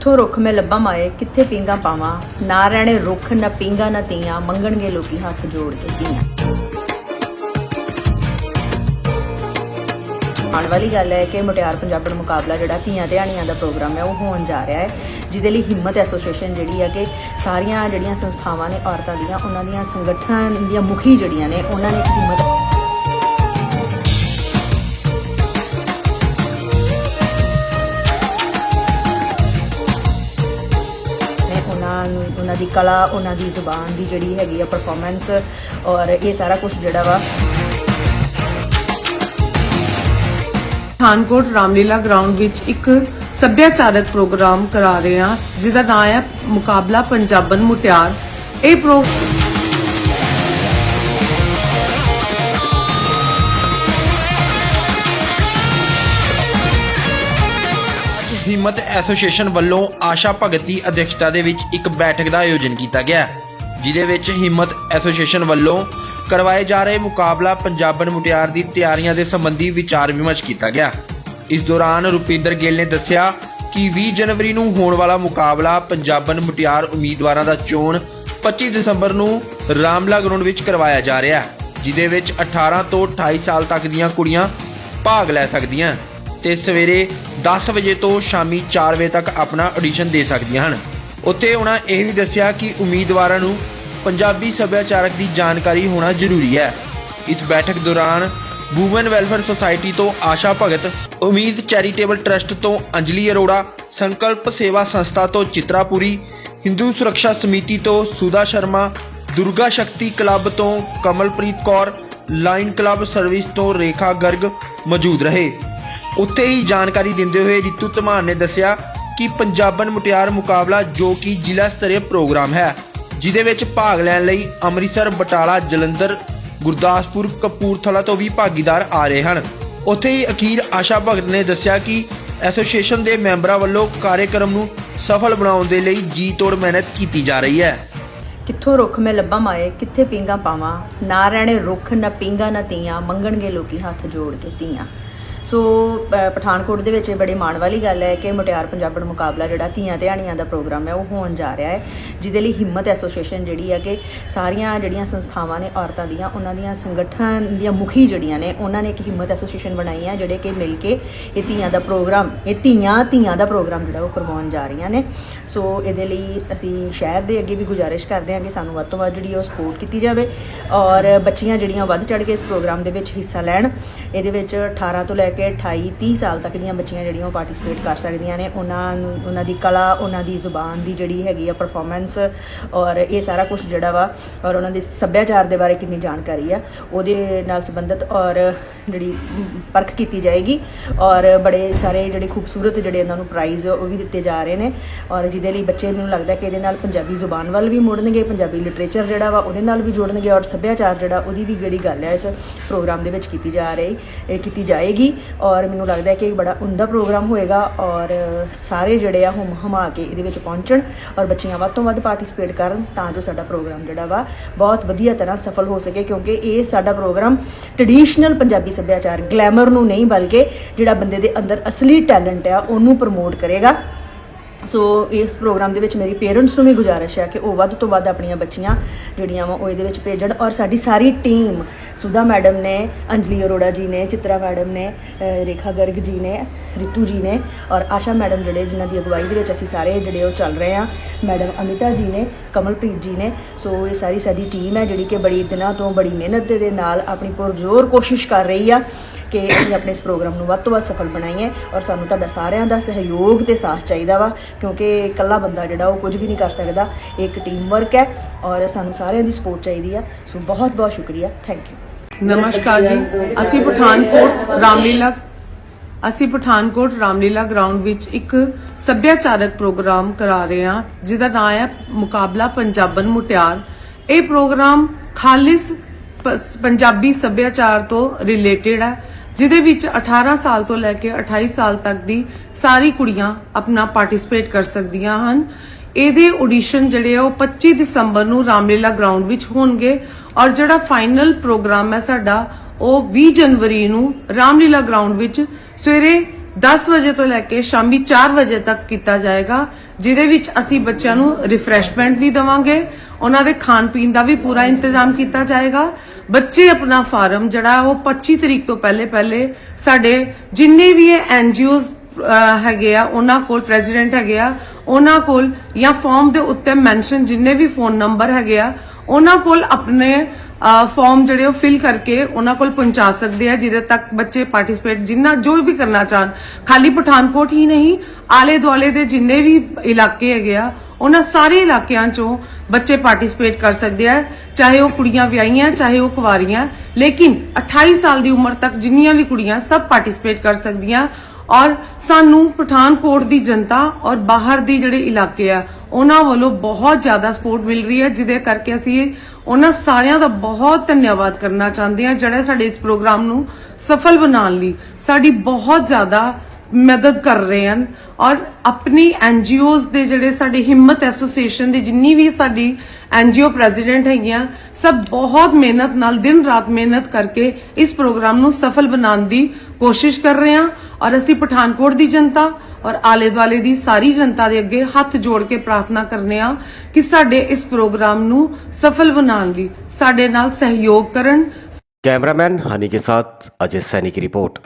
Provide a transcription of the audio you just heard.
ਕਿੱਥੋਂ ਰੁੱਖ ਮੈਂ ਲੱਭਾਂ ਮਾਏ, ਕਿੱਥੇ ਪਿੰਗਾ ਪਾਵਾਂ? ਨਾ ਰਹਿਣੇ ਰੁੱਖ, ਨਾ ਪਿੰਗਾ ਨਾ ਤੀਆਂ, ਮੰਗਣਗੇ ਲੋਕੀ ਹੱਥ ਜੋੜ ਕੇ ਧੀਆਂ ਆਉਣ ਵਾਲੀ ਗੱਲ ਹੈ ਕਿ ਮੁਟਿਆਰ ਪੰਜਾਬਣ ਮੁਕਾਬਲਾ ਜਿਹੜਾ ਧੀਆਂ ਧਿਆਣੀਆਂ ਦਾ ਪ੍ਰੋਗਰਾਮ ਹੈ, ਉਹ ਹੋਣ ਜਾ ਰਿਹਾ ਹੈ। ਜਿਹਦੇ ਲਈ ਹਿੰਮਤ ਐਸੋਸੀਏਸ਼ਨ ਜਿਹੜੀ ਹੈ ਕਿ ਸਾਰੀਆਂ ਜਿਹੜੀਆਂ ਸੰਸਥਾਵਾਂ ਨੇ ਔਰਤਾਂ ਦੀਆਂ, ਉਹਨਾਂ ਦੀਆਂ ਸੰਗਠਨਾਂ ਦੀਆਂ ਮੁਖੀ ਜਿਹੜੀਆਂ ਨੇ, ਉਹਨਾਂ ਨੇ ਹਿੰਮਤ ਉਹਨਾਂ ਦੀ ਕਲਾ, ਉਹਨਾਂ ਦੀ ਜ਼ੁਬਾਨ ਦੀ ਜਿਹੜੀ ਹੈਗੀ ਆ ਪਰਫਾਰਮੈਂਸ ਔਰ ਇਹ ਸਾਰਾ ਕੁਝ ਜਿਹੜਾ ਵਾ। ਪਠਾਨਕੋਟ ਰਾਮਲੀਲਾ ਗਰਾਊਂਡ ਵਿੱਚ ਇੱਕ ਸੱਭਿਆਚਾਰਕ ਪ੍ਰੋਗਰਾਮ ਕਰਾ ਰਹੇ ਹਾਂ, ਜਿਹਦਾ ਨਾਮ ਹੈ ਮੁਕਾਬਲਾ ਪੰਜਾਬਨ ਮੁਟਿਆਰ। ਇਹ ਪ੍ਰੋ ਅੱਜ ਐਸੋਸੀਏਸ਼ਨ ਵੱਲੋਂ ਆਸ਼ਾ ਭਗਤ ਦੀ ਅਧਿਕਸ਼ਤਾ ਦੇ ਵਿੱਚ ਇੱਕ ਬੈਠਕ ਦਾ ਆਯੋਜਨ ਕੀਤਾ ਗਿਆ ਜਿਦੇ ਵਿੱਚ ਹਿੰਮਤ ਐਸੋਸੀਏਸ਼ਨ ਵੱਲੋਂ ਕਰਵਾਏ ਜਾ ਰਹੇ ਮੁਕਾਬਲਾ ਪੰਜਾਬਨ ਮੁਟਿਆਰ ਦੀ ਤਿਆਰੀਆਂ ਦੇ ਸੰਬੰਧੀ ਵਿਚਾਰ ਵਿਮਰਸ਼ ਕੀਤਾ ਗਿਆ। ਇਸ ਦੌਰਾਨ ਰੁਪਿੰਦਰ ਗਿੱਲ ਨੇ ਦੱਸਿਆ ਕਿ 20 ਜਨਵਰੀ ਨੂੰ ਹੋਣ ਵਾਲਾ ਮੁਕਾਬਲਾ ਪੰਜਾਬਨ ਮੁਟਿਆਰ ਉਮੀਦਵਾਰਾਂ ਦਾ ਚੋਣ 25 ਦਸੰਬਰ ਨੂੰ ਰਾਮਲਾ ਗਰਾਊਂਡ ਵਿੱਚ ਕਰਵਾਇਆ ਜਾ ਰਿਹਾ ਹੈ ਜਿਦੇ ਵਿੱਚ 18 ਤੋਂ 28 ਸਾਲ ਤੱਕ ਦੀਆਂ ਕੁੜੀਆਂ ਭਾਗ ਲੈ ਸਕਦੀਆਂ। ਤੇ ਸਵੇਰੇ 10 ਵਜੇ ਤੋਂ ਸ਼ਾਮੀ 4 ਵਜੇ ਤੱਕ ਆਪਣਾ ਆਡੀਸ਼ਨ ਦੇ ਸਕਦੀਆਂ ਹਨ। ਉੱਥੇ ਉਹਨਾਂ ਇਹ ਵੀ ਦੱਸਿਆ ਕਿ ਉਮੀਦਵਾਰਾਂ ਨੂੰ ਪੰਜਾਬੀ ਸੱਭਿਆਚਾਰਕ ਦੀ ਜਾਣਕਾਰੀ ਹੋਣਾ ਜ਼ਰੂਰੀ ਹੈ। ਇਸ ਬੈਠਕ ਦੌਰਾਨ ਵੂਮਨ ਵੈਲਫੇਅਰ ਸੁਸਾਇਟੀ ਤੋਂ ਆਸ਼ਾ ਭਗਤ, ਉਮੀਦ ਚੈਰੀਟੇਬਲ ਟਰਸਟ ਤੋਂ ਅੰਜਲੀ ਅਰੋੜਾ, ਸੰਕਲਪ ਸੇਵਾ ਸੰਸਥਾ ਤੋਂ ਚਿਤਰਾਪੁਰੀ, ਹਿੰਦੂ ਸੁਰੱਖਿਆ ਸਮਿਤੀ ਤੋਂ ਸੁਦਾ ਸ਼ਰਮਾ, ਦੁਰਗਾ ਸ਼ਕਤੀ ਕਲੱਬ ਤੋਂ Kamalpreet Kaur lion club service ਤੋਂ ਰੇਖਾ ਗਰਗ ਮੌਜੂਦ ਰਹੇ। ਉੱਥੇ ਹੀ ਜਾਣਕਾਰੀ ਦਿੰਦੇ ਹੋਏ ਰਿਤੂ ਧਮਾਨ ਨੇ ਦੱਸਿਆ ਕਿ ਪੰਜਾਬਨ ਮੁਟਿਆਰ ਮੁਕਾਬਲਾ ਜੋ ਕਿ ਜ਼ਿਲ੍ਹਾ ਸਤਰੀ ਪ੍ਰੋਗਰਾਮ ਹੈ ਜਿਦੇ ਵਿੱਚ ਭਾਗ ਲੈਣ ਲਈ ਅੰਮ੍ਰਿਤਸਰ, ਬਟਾਲਾ, ਜਲੰਧਰ, ਗੁਰਦਾਸਪੁਰ, ਕਪੂਰਥਲਾ ਤੋਂ ਵੀ ਭਾਗੀਦਾਰ ਆ ਰਹੇ ਹਨ। ਉੱਥੇ ਹੀ ਅਖੀਰ ਆਸ਼ਾ ਭਗਤ ਨੇ ਦੱਸਿਆ ਕਿ ਐਸੋਸੀਏਸ਼ਨ ਦੇ ਮੈਂਬਰਾਂ ਵੱਲੋਂ ਕਾਰਜਕ੍ਰਮ ਨੂੰ ਸਫਲ ਬਣਾਉਣ ਦੇ ਲਈ ਜੀ ਤੋੜ ਮਿਹਨਤ ਕੀਤੀ ਜਾ ਰਹੀ ਹੈ। ਕਿੱਥੋਂ ਰੁੱਖ ਮੈਂ ਲੱਭਾਂ ਮਾਏ, ਕਿੱਥੇ ਪਿੰਗਾ ਪਾਵਾਂ? ਨਾ ਰਹਿਣੇ ਰੁੱਖ, ਨਾ ਪਿੰਗਾ ਨਾ ਤੀਆਂ, ਮੰਗਣਗੇ ਲੋਕੀ ਹੱਥ ਜੋੜ ਕੇ ਤੀਆਂ। ਸੋ ਪਠਾਨਕੋਟ ਦੇ ਵਿੱਚ ਇਹ ਬੜੇ ਮਾਣ ਵਾਲੀ ਗੱਲ ਹੈ ਕਿ ਮੁਟਿਆਰ ਪੰਜਾਬਣ ਮੁਕਾਬਲਾ ਜਿਹੜਾ ਧੀਆਂ ਧਿਆਣੀਆਂ ਦਾ ਪ੍ਰੋਗਰਾਮ ਹੈ, ਉਹ ਹੋਣ ਜਾ ਰਿਹਾ ਹੈ, ਜਿਹਦੇ ਲਈ ਹਿੰਮਤ ਐਸੋਸੀਏਸ਼ਨ ਜਿਹੜੀ ਹੈ ਕਿ ਸਾਰੀਆਂ ਜਿਹੜੀਆਂ ਸੰਸਥਾਵਾਂ ਨੇ, ਔਰਤਾਂ ਦੀਆਂ, ਉਹਨਾਂ ਦੀਆਂ ਸੰਗਠਨ ਦੀਆਂ ਮੁਖੀ ਜਿਹੜੀਆਂ ਨੇ, ਉਹਨਾਂ ਨੇ ਇੱਕ ਹਿੰਮਤ ਐਸੋਸੀਏਸ਼ਨ ਬਣਾਈ ਹੈ, ਜਿਹੜੇ ਕਿ ਮਿਲ ਕੇ ਇਹ ਧੀਆਂ ਦਾ ਪ੍ਰੋਗਰਾਮ, ਇਹ ਧੀਆਂ ਧੀਆਂ ਦਾ ਪ੍ਰੋਗਰਾਮ ਜਿਹੜਾ ਉਹ ਕਰਵਾਉਣ ਜਾ ਰਹੀਆਂ ਨੇ। ਸੋ, ਇਹਦੇ ਲਈ ਅਸੀਂ ਸ਼ਹਿਰ ਦੇ ਅੱਗੇ ਵੀ ਗੁਜ਼ਾਰਿਸ਼ ਕਰਦੇ ਹਾਂ ਕਿ ਸਾਨੂੰ ਵੱਧ ਤੋਂ ਵੱਧ ਜਿਹੜੀ ਉਹ ਸਪੋਰਟ ਕੀਤੀ ਜਾਵੇ ਔਰ ਬੱਚੀਆਂ ਜਿਹੜੀਆਂ ਵੱਧ ਚੜ ਕੇ ਇਸ ਪ੍ਰੋਗਰਾਮ ਦੇ ਵਿੱਚ ਹਿੱਸਾ ਲੈਣ, ਇਹਦੇ ਵਿੱਚ 18 ਤੋਂ ਲੈ ਕੇ 28 30 ਸਾਲ ਤੱਕ ਦੀਆਂ ਬੱਚੀਆਂ ਜਿਹੜੀਆਂ ਉਹ ਪਾਰਟਿਸਿਪੇਟ ਕਰ ਸਕਦੀਆਂ ਨੇ। ਉਹਨਾਂ ਨੂੰ, ਉਹਨਾਂ ਦੀ ਕਲਾ, ਉਹਨਾਂ ਦੀ ਜ਼ੁਬਾਨ ਦੀ ਜਿਹੜੀ ਹੈਗੀ ਆ ਪਰਫਾਰਮੈਂਸ ਔਰ ਇਹ ਸਾਰਾ ਕੁਝ ਜਿਹੜਾ ਵਾ ਔਰ ਉਹਨਾਂ ਦੇ ਸੱਭਿਆਚਾਰ ਦੇ ਬਾਰੇ ਕਿੰਨੀ ਜਾਣਕਾਰੀ ਆ, ਉਹਦੇ ਨਾਲ ਸੰਬੰਧਿਤ ਔਰ ਜਿਹੜੀ ਪਰਖ ਕੀਤੀ ਜਾਏਗੀ ਔਰ ਬੜੇ ਸਾਰੇ ਜਿਹੜੇ ਖੂਬਸੂਰਤ ਜਿਹੜੇ ਇਹਨਾਂ ਨੂੰ ਪ੍ਰਾਈਜ਼ ਉਹ ਵੀ ਦਿੱਤੇ ਜਾ ਰਹੇ ਨੇ ਔਰ ਜਿਹਦੇ ਲਈ ਬੱਚੇ ਮੈਨੂੰ ਲੱਗਦਾ ਕਿ ਇਹਦੇ ਨਾਲ ਪੰਜਾਬੀ ਜ਼ੁਬਾਨ ਵੱਲ ਵੀ ਮੁੜਨਗੇ, ਪੰਜਾਬੀ ਲਿਟਰੇਚਰ ਜਿਹੜਾ ਵਾ ਉਹਦੇ ਨਾਲ ਵੀ ਜੁੜਨਗੇ ਔਰ ਸੱਭਿਆਚਾਰ ਜਿਹੜਾ ਉਹਦੀ ਵੀ ਜਿਹੜੀ ਗੱਲ ਹੈ ਇਸ ਪ੍ਰੋਗਰਾਮ ਦੇ ਵਿੱਚ ਕੀਤੀ ਜਾ ਰਹੀ, ਇਹ ਕੀਤੀ ਜਾਏਗੀ। ਔਰ ਮੈਨੂੰ ਲੱਗਦਾ ਹੈ ਕਿ ਇਹ ਬੜਾ ਉਮਦਾ ਪ੍ਰੋਗਰਾਮ ਹੋਏਗਾ ਔਰ ਸਾਰੇ ਜਿਹੜੇ ਆ ਹੁਮ ਹਮਾ ਕੇ ਇਹਦੇ ਵਿੱਚ ਪਹੁੰਚਣ ਔਰ ਬੱਚੀਆਂ ਵੱਧ ਤੋਂ ਵੱਧ ਪਾਰਟਿਸਿਪੇਟ ਕਰਨ ਤਾਂ ਜੋ ਸਾਡਾ ਪ੍ਰੋਗਰਾਮ ਜਿਹੜਾ ਵਾ ਬਹੁਤ ਵਧੀਆ ਤਰ੍ਹਾਂ ਸਫਲ ਹੋ ਸਕੇ ਕਿਉਂਕਿ ਇਹ ਸਾਡਾ ਪ੍ਰੋਗਰਾਮ ਟ੍ਰੈਡੀਸ਼ਨਲ ਪੰਜਾਬੀ ਸੱਭਿਆਚਾਰ ਗਲੈਮਰ ਨੂੰ ਨਹੀਂ ਬਲਕਿ ਜਿਹੜਾ ਬੰਦੇ ਦੇ ਅੰਦਰ ਅਸਲੀ ਟੈਲੈਂਟ ਆ, ਉਹਨੂੰ ਪ੍ਰਮੋਟ ਕਰੇਗਾ। ਸੋ ਇਸ ਪ੍ਰੋਗਰਾਮ ਦੇ ਵਿੱਚ ਮੇਰੀ ਪੇਰੈਂਟਸ ਨੂੰ ਵੀ ਗੁਜ਼ਾਰਿਸ਼ ਹੈ ਕਿ ਉਹ ਵੱਧ ਤੋਂ ਵੱਧ ਆਪਣੀਆਂ ਬੱਚੀਆਂ ਜਿਹੜੀਆਂ ਵਾ ਉਹ ਇਹਦੇ ਵਿੱਚ ਭੇਜਣ ਔਰ ਸਾਡੀ ਸਾਰੀ ਟੀਮ ਸੁਧਾ ਮੈਡਮ ਨੇ, ਅੰਜਲੀ ਅਰੋੜਾ ਜੀ ਨੇ, ਚਿਤਰਾ ਮੈਡਮ ਨੇ ਰੇਖਾ ਗਰਗ ਜੀ ਨੇ, ਰਿਤੂ ਜੀ ਨੇ ਔਰ ਆਸ਼ਾ ਮੈਡਮ ਜਿਹੜੇ ਜਿਨ੍ਹਾਂ ਦੀ ਅਗਵਾਈ ਦੇ ਵਿੱਚ ਅਸੀਂ ਸਾਰੇ ਜਿਹੜੇ ਉਹ ਚੱਲ ਰਹੇ ਆ ਮੈਡਮ ਅਮਿਤਾ ਜੀ ਨੇ, ਕਮਲਪ੍ਰੀਤ ਜੀ ਨੇ ਸੋ ਇਹ ਸਾਰੀ ਸਾਡੀ ਟੀਮ ਹੈ ਜਿਹੜੀ ਕਿ ਬੜੀ ਦਿਨਾਂ ਤੋਂ ਬੜੀ ਮਿਹਨਤ ਦੇ ਨਾਲ ਆਪਣੀ ਪੁਰਜ਼ੋਰ ਕੋਸ਼ਿਸ਼ ਕਰ ਰਹੀ ਆ। ਕਿ ਅਸੀਂ ਆਪਣੇ ਇਸ ਪ੍ਰੋਗਰਾਮ ਨੂੰ ਵੱਧ ਤੋਂ ਵੱਧ ਸਫਲ ਬਣਾਈਏ ਔਰ ਸਾਨੂੰ ਤੁਹਾਡਾ ਸਾਰਿਆਂ ਦਾ ਸਹਿਯੋਗ ਤੇ ਸਾਥ ਚਾਹੀਦਾ ਵਾ, ਕਿਉਂਕਿ ਇਕੱਲਾ ਬੰਦਾ ਜਿਹੜਾ ਉਹ ਕੁਝ ਵੀ ਨਹੀਂ ਕਰ ਸਕਦਾ, ਇਹ ਇੱਕ ਟੀਮ ਵਰਕ ਹੈ ਔਰ ਸਾਨੂੰ ਸਾਰਿਆਂ ਦੀ ਸਪੋਰਟ ਚਾਹੀਦੀ ਆ। ਸੋ ਬਹੁਤ ਬਹੁਤ ਸ਼ੁਕਰੀਆ। ਥੈਂਕ ਯੂ ਨਮਸਕਾਰ ਜੀ। ਅਸੀਂ ਪਠਾਨਕੋਟ, ਰਾਮਲੀਲਾ ਅਸੀਂ ਪਠਾਨਕੋਟ, ਰਾਮਲੀਲਾ ਗਰਾਊਂਡ ਵਿੱਚ ਇੱਕ ਸੱਭਿਆਚਾਰਕ ਪ੍ਰੋਗਰਾਮ ਕਰਾ ਰਹੇ ਹਾਂ, ਜਿਹਦਾ ਨਾਮ ਹੈ ਮੁਕਾਬਲਾ ਪੰਜਾਬਨ ਮੁਟਿਆਰ। ਇਹ ਪ੍ਰੋਗਰਾਮ ਖਾਲਿਸ ਪੰਜਾਬੀ ਸੱਭਿਆਚਾਰ ਤੋਂ ਰਿਲੇਟਡ ਹੈ ਜਿਹਦੇ ਵਿੱਚ 18 ਸਾਲ ਤੋਂ ਲੈ ਕੇ 28 ਸਾਲ ਤੱਕ ਦੀ ਸਾਰੀ ਕੁੜੀਆਂ ਆਪਣਾ ਪਾਰਟਿਸਿਪੇਟ ਕਰ ਸਕਦੀਆਂ ਹਨ। ਇਹਦੇ ਆਡੀਸ਼ਨ ਜਿਹੜੇ ਆ, ਉਹ 25 ਦਸੰਬਰ ਨੂੰ ਰਾਮਲੀਲਾ ਗਰਾਊਂਡ ਵਿੱਚ ਹੋਣਗੇ ਔਰ ਜਿਹੜਾ ਫਾਈਨਲ ਪ੍ਰੋਗਰਾਮ ਹੈ ਸਾਡਾ, ਉਹ 20 ਜਨਵਰੀ ਨੂੰ ਰਾਮਲੀਲਾ ਗਰਾਊਂਡ ਵਿੱਚ ਸਵੇਰੇ 10 ਵਜੇ ਤੋਂ ਲੈ ਕੇ ਸ਼ਾਮੀ 4 ਵਜੇ ਤੱਕ ਕੀਤਾ ਜਾਏਗਾ, ਜਿਹਦੇ ਵਿੱਚ ਅਸੀਂ ਬੱਚਿਆਂ ਨੂੰ ਰਿਫਰੈਸ਼ਮੈਂਟ ਵੀ ਦੇਵਾਂਗੇ, ਉਹਨਾਂ ਦੇ ਖਾਣ ਪੀਣ ਦਾ ਵੀ ਪੂਰਾ ਇੰਤਜ਼ਾਮ ਕੀਤਾ ਜਾਏਗਾ। ਬੱਚੇ ਆਪਣਾ ਫਾਰਮ ਜਿਹੜਾ ਉਹ 25 ਤਰੀਕ ਤੋਂ ਪਹਿਲੇ ਪਹਿਲੇ ਸਾਡੇ ਜਿੰਨੇ ਵੀ ਇਹ ਐਨਜੀਓਜ਼ ਹੈਗੇ ਆ, ਉਹਨਾਂ ਕੋਲ ਪ੍ਰੈਜ਼ੀਡੈਂਟ ਹੈਗੇ ਆ, ਉਹਨਾਂ ਕੋਲ ਜਾਂ ਫਾਰਮ ਦੇ ਉੱਤੇ ਮੈਂਸ਼ਨ ਜਿੰਨੇ ਵੀ ਫੋਨ ਨੰਬਰ ਹੈਗੇ ਆ, ਉਹਨਾਂ ਕੋਲ ਆਪਣੇ ਫਾਰਮ ਜਿਹੜੇ ਉਹ ਫਿਲ ਕਰਕੇ ਉਹਨਾਂ ਕੋਲ ਪਹੁੰਚਾ ਸਕਦੇ ਆ, ਜਿਹਦੇ ਤੱਕ ਬੱਚੇ ਪਾਰਟਿਸਿਪੇਟ ਜਿੰਨਾ ਜੋ ਵੀ ਕਰਨਾ ਚਾਹਣ। ਖਾਲੀ ਪਠਾਨਕੋਟ ਹੀ ਨਹੀਂ ਆਲੇ ਦੁਆਲੇ ਦੇ ਜਿੰਨੇ ਵੀ ਇਲਾਕੇ ਹੈਗੇ ਆ, ਉਹਨਾਂ ਸਾਰੇ ਇਲਾਕਿਆਂ ਚੋਂ ਬੱਚੇ ਪਾਰਟਿਸਿਪੇਟ ਕਰ ਸਕਦੇ ਆ, ਚਾਹੇ ਉਹ ਕੁੜੀਆਂ ਵਿਆਹੀਆਂ, ਚਾਹੇ ਉਹ ਕੁਵਾਰੀਆਂ। ਲੇਕਿਨ 28 ਸਾਲ ਦੀ ਉਮਰ ਤੱਕ ਜਿੰਨੀਆਂ ਵੀ ਕੁੜੀਆਂ ਸਭ ਪਾਰਟਿਸਿਪੇਟ ਕਰ ਸਕਦੀਆਂ। ਔਰ ਸਾਨੂੰ ਪਠਾਨਕੋਟ ਦੀ ਜਨਤਾ ਔਰ ਬਾਹਰ ਦੇ ਜਿਹੜੇ ਇਲਾਕੇ ਆ ਉਹਨਾਂ ਵੱਲੋਂ ਬਹੁਤ ਜ਼ਿਆਦਾ ਸਪੋਰਟ ਮਿਲ ਰਹੀ ਹੈ, ਜਿਹਦੇ ਕਰਕੇ ਅਸੀਂ ਉਹਨਾਂ ਸਾਰਿਆਂ ਦਾ ਬਹੁਤ ਧੰਨਵਾਦ ਕਰਨਾ ਚਾਹੁੰਦੇ ਹਾਂ, ਜਿਹੜੇ ਸਾਡੇ ਇਸ ਪ੍ਰੋਗਰਾਮ ਨੂੰ ਸਫਲ ਬਣਾਉਣ ਲਈ ਸਾਡੀ ਬਹੁਤ ਜ਼ਿਆਦਾ ਮਦਦ ਕਰ ਰਹੇ ਹਨ ਔਰ ਆਪਣੀ ਐਨਜੀਓਜ਼ ਦੇ ਜਿਹੜੇ ਸਾਡੇ ਹਿੰਮਤ ਐਸੋਸੀਏਸ਼ਨ ਦੀ ਜਿੰਨੀ ਵੀ ਸਾਡੀ ਐਨਜੀਓ ਪ੍ਰੈਜ਼ੀਡੈਂਟ ਹੈਗੀਆਂ, ਸਭ ਬਹੁਤ ਮਿਹਨਤ ਨਾਲ, ਦਿਨ ਰਾਤ ਮਿਹਨਤ ਕਰਕੇ ਇਸ ਪ੍ਰੋਗਰਾਮ ਨੂੰ ਸਫਲ ਬਣਾਉਣ ਦੀ ਕੋਸ਼ਿਸ਼ ਕਰ ਰਹੇ ਹਾਂ। ਔਰ ਅਸੀਂ ਪਠਾਨਕੋਟ ਦੀ ਜਨਤਾ ਔਰ ਆਲੇ ਦੁਆਲੇ ਦੀ ਸਾਰੀ ਜਨਤਾ ਦੇ ਅੱਗੇ ਹੱਥ ਜੋੜ ਕੇ ਪ੍ਰਾਰਥਨਾ ਕਰਨੇ ਆ ਕਿ ਸਾਡੇ ਇਸ ਪ੍ਰੋਗਰਾਮ ਨੂੰ ਸਫਲ ਬਣਾਉਣ ਲਈ ਸਾਡੇ ਨਾਲ ਸਹਿਯੋਗ ਕਰਨ। ਕੈਮਰਾਮੈਨ ਹਨੀ ਕੇ ਸਾਥ, ਅਜੇ ਸੈਨੀ ਰਿਪੋਰਟ।